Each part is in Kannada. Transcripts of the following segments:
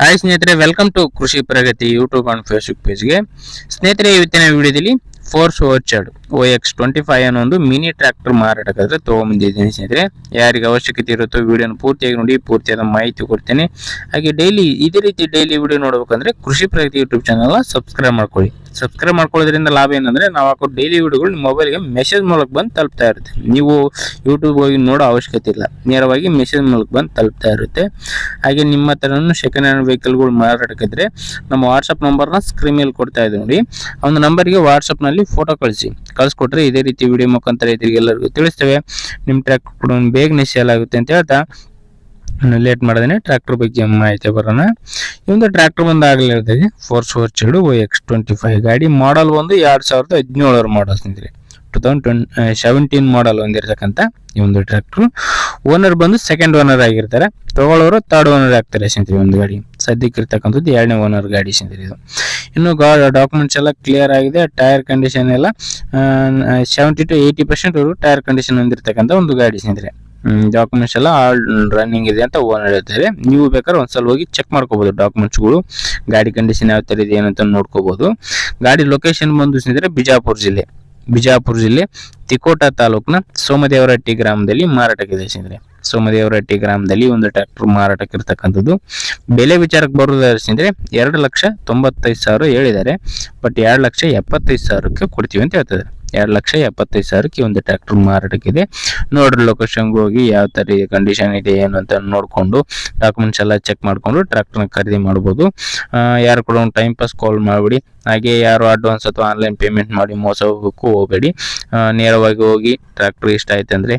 ಹಾಯ್ ಸ್ನೇಹಿತರೆ welcome to Krishi Pragati YouTube and Facebook ಪೇಜ್ಗೆ ಸ್ನೇಹಿತರೆ, ಇವತ್ತಿನ ವಿಡಿಯೋದಲ್ಲಿ Force Orchard O X twenty five ಅನ್ನೋ ಒಂದು ಮಿನಿ ಟ್ರ್ಯಾಕ್ಟರ್ ಮಾರಾಟಕ್ಕಾದ್ರೆ ತೊಗೊಂಬಂದಿದ್ದೀನಿ ಸ್ನೇಹಿತರೆ. ಯಾರಿಗೆ ಅವಶ್ಯಕತೆ ಇರುತ್ತೋ ವಿಡಿಯೋನ ಪೂರ್ತಿಯಾಗಿ ನೋಡಿ, ಪೂರ್ತಿಯಾದ ಮಾಹಿತಿ ಕೊಡ್ತೇನೆ. ಹಾಗೆ ಡೈಲಿ ಇದೇ ರೀತಿ ಡೈಲಿ ವಿಡಿಯೋ ನೋಡ್ಬೇಕಂದ್ರೆ ಕೃಷಿ ಪ್ರಗತಿ ಯೂಟ್ಯೂಬ್ ಚಾನಲ್ನ ಸಬ್ಸ್ಕ್ರೈಬ್ ಮಾಡ್ಕೊಳ್ಳಿ. ಸಬ್ಸ್ಕ್ರೈಬ್ ಮಾಡ್ಕೊಳ್ಳೋದ್ರಿಂದ ಲಾಭ ಏನಂದ್ರೆ ನಾವು ಹಾಕೋ ಡೈಲಿ ವಿಡಿಯೋಗಳು ನಿಮ್ಮ ಮೊಬೈಲ್ಗೆ ಮೆಸೇಜ್ ಮೂಲಕ ಬಂದು ತಲುಪ್ತಾ ಇರುತ್ತೆ. ನೀವು ಯೂಟ್ಯೂಬ್ ಹೋಗಿ ನೋಡೋ ಅವಶ್ಯಕತೆ ಇಲ್ಲ. ನೇರವಾಗಿ ಮೆಸೇಜ್ ಮೂಲಕ ಬಂದು ತಲುಪ್ತಾ ಇರುತ್ತೆ. ಹಾಗೆ ನಿಮ್ಮ ಹತ್ರನೂ ಸೆಕೆಂಡ್ ಹ್ಯಾಂಡ್ ವೆಹಿಕಲ್ಗಳು ಮಾರಾಟಕ್ಕಿದ್ರೆ ನಮ್ಮ ವಾಟ್ಸಪ್ ನಂಬರ್ನ ಸ್ಕ್ರೀನ್ ಮೇಲೆ ಕೊಡ್ತಾ ಇದ್ದೀವಿ ನೋಡಿ. ಆ ಒಂದು ನಂಬರ್ಗೆ ವಾಟ್ಸಪ್ನಲ್ಲಿ ಫೋಟೋ ಕಳಿಸಿ. ಕಳಿಸ್ಕೊಟ್ರೆ ಇದೇ ರೀತಿ ವಿಡಿಯೋ ಮುಖಾಂತರ ಇದ್ರಿಗೆ ಎಲ್ಲರಿಗೂ ತಿಳಿಸ್ತೇವೆ. ನಿಮ್ಮ ಟ್ರ್ಯಾಕ್ ಕೂಡ ಬೇಗನೆ ಸೇಲ್ ಆಗುತ್ತೆ ಅಂತ ಹೇಳ್ತಾ. ಲೇಟ್ ಮಾಡದೇನೆ ಟ್ರ್ಯಾಕ್ಟರ್ ಬಗ್ಗೆ ಮಾಹಿತಿ ಬರೋಣ. ಇವಂದು ಟ್ರ್ಯಾಕ್ಟರ್ ಬಂದು ಇರ್ತದೆ ಫೋರ್ ಫೋರ್ ಚೇಡು ಎಕ್ಸ್ ಟ್ವೆಂಟಿ ಫೈವ್ ಗಾಡಿ. ಮಾಡಲ್ ಒಂದು ಎರಡು ಸಾವಿರದ ಹದಿನೇಳರ ಮಾಡಲ್ ಸ್ನೇಹಿತರೆ two thousand twenty seventeen model ಹೊಂದಿರತಕ್ಕಂಥ ಈ ಒಂದು ಟ್ರ್ಯಾಕ್ಟರ್ ಓನರ್ ಬಂದು ಸೆಕೆಂಡ್ ಓನರ್ ಆಗಿರ್ತಾರೆ. ತಗೊಳ್ಳೋರು ತರ್ಡ್ ಓನರ್ ಆಗ್ತಾರೆ ಸ್ನೇಹಿತರೆ ಒಂದು ಗಾಡಿ. ಸದ್ಯಕ್ಕೆ ಇರ್ತಕ್ಕಂಥದ್ದು ಎರಡನೇ ಓನರ್ ಗಾಡಿ ಸಿಂದ್ರಿ ಇದು. ಇನ್ನು ಗಾ ಡಾಕ್ಯುಮೆಂಟ್ಸ್ ಎಲ್ಲ ಕ್ಲಿಯರ್ ಆಗಿದೆ ಟೈರ್ ಕಂಡೀಷನ್ ಎಲ್ಲ seventy to eighty percent tyre condition ಹೊಂದಿರತಕ್ಕಂಥ ಒಂದು ಗಾಡಿ ಸ್ನೇಹಿತರೆ ಡಾಕ್ಯುಮೆಂಟ್ಸ್ ಎಲ್ಲ ರನ್ನಿಂಗ್ ಇದೆ ಅಂತ ಓನರ್ ಹೇಳ್ತಾರೆ. ನೀವು ಬೇಕಾದ್ರೆ ಒಂದ್ಸಲ ಹೋಗಿ ಚೆಕ್ ಮಾಡ್ಕೋಬಹುದು ಡಾಕ್ಯುಮೆಂಟ್ಸ್ಗಳು ಗಾಡಿ ಕಂಡೀಷನ್ ಯಾವ ಥರ ಇದೆ ಏನಂತ ನೋಡ್ಕೋಬಹುದು ಗಾಡಿ ಲೊಕೇಶನ್ ಬಂದು ಸ್ನೇಹಿತರೆ ಬಿಜಾಪುರ ಜಿಲ್ಲೆ. ಬಿಜಾಪುರ ಜಿಲ್ಲೆ ತಿಕೋಟ ತಾಲೂಕಿನ ಸೋಮದೇವರಹಟ್ಟಿ ಗ್ರಾಮದಲ್ಲಿ ಮಾರಾಟಕ್ಕಿದೆ ಸ್ನೇಹಿತರೆ ಸೋಮದೇವರಹಟ್ಟಿ ಗ್ರಾಮದಲ್ಲಿ ಒಂದು ಟ್ರ್ಯಾಕ್ಟರ್ ಮಾರಾಟಕ್ಕೆ ಇರ್ತಕ್ಕಂಥದ್ದು. ಬೆಲೆ ವಿಚಾರಕ್ಕೆ ಸ್ನೇಹಿತರೆ ಎರಡು ಲಕ್ಷ ತೊಂಬತ್ತೈದು ಸಾವಿರ ಹೇಳಿದ್ದಾರೆ. ಬಟ್ ಎರಡು ಲಕ್ಷ ಎಪ್ಪತ್ತೈದು ಸಾವಿರಕ್ಕೆ ಕೊಡ್ತೀವಿ ಅಂತ ಹೇಳ್ತಿದ್ದಾರೆ. ಎರಡು ಲಕ್ಷ ಎಪ್ಪತ್ತೈದು ಸಾವಿರಕ್ಕೆ ಒಂದು ಟ್ರ್ಯಾಕ್ಟರ್ ಮಾರಾಟಕ್ಕಿದೆ ನೋಡ್ರಿ ಲೊಕೇಶನ್ಗೆ ಹೋಗಿ ಯಾವ ಥರ ಕಂಡೀಷನ್ ಇದೆ, ಏನು ಅಂತ ನೋಡಿಕೊಂಡು ಡಾಕ್ಯುಮೆಂಟ್ಸ್ ಎಲ್ಲ ಚೆಕ್ ಮಾಡಿಕೊಂಡು ಟ್ರ್ಯಾಕ್ಟರ್ನ ಖರೀದಿ ಮಾಡ್ಬೋದು. ಯಾರು ಕೂಡ ಒಂದು ಟೈಮ್ ಪಾಸ್ ಕಾಲ್ ಮಾಡಿಬಿಡಿ. ಹಾಗೆ ಯಾರು ಅಡ್ವಾನ್ಸ್ ಅಥವಾ ಆನ್ಲೈನ್ ಪೇಮೆಂಟ್ ಮಾಡಿ ಮೋಸ ಹೋಗೋಕ್ಕೂ ಹೋಗಬೇಡಿ. ನೇರವಾಗಿ ಹೋಗಿ ಟ್ರ್ಯಾಕ್ಟರ್ ಇಷ್ಟ ಆಯ್ತು ಅಂದರೆ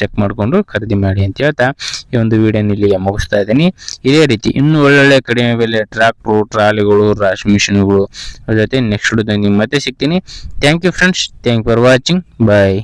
ಚೆಕ್ ಮಾಡಿಕೊಂಡು ಖರೀದಿ ಮಾಡಿ ಅಂತ ಹೇಳ್ತಾ ಈ ಒಂದು ವಿಡಿಯೋನ ಇಲ್ಲಿಗೆ ಮುಗಿಸ್ತಾ ಇದ್ದೀನಿ. ಇದೇ ರೀತಿ ಇನ್ನೂ ಒಳ್ಳೊಳ್ಳೆ ಕಡಿಮೆ ಬೆಲೆ ಟ್ರ್ಯಾಕ್ಟ್ರು ಟ್ರಾಲಿಗಳು, ರಾಶ್ ಮಿಷಿನ್ಗಳು ಜೊತೆ ನೆಕ್ಸ್ಟ್ ವಿಡಿಯೋದಲ್ಲಿ ಮತ್ತೆ ಸಿಗ್ತೀನಿ. Thank you friends thank for watching bye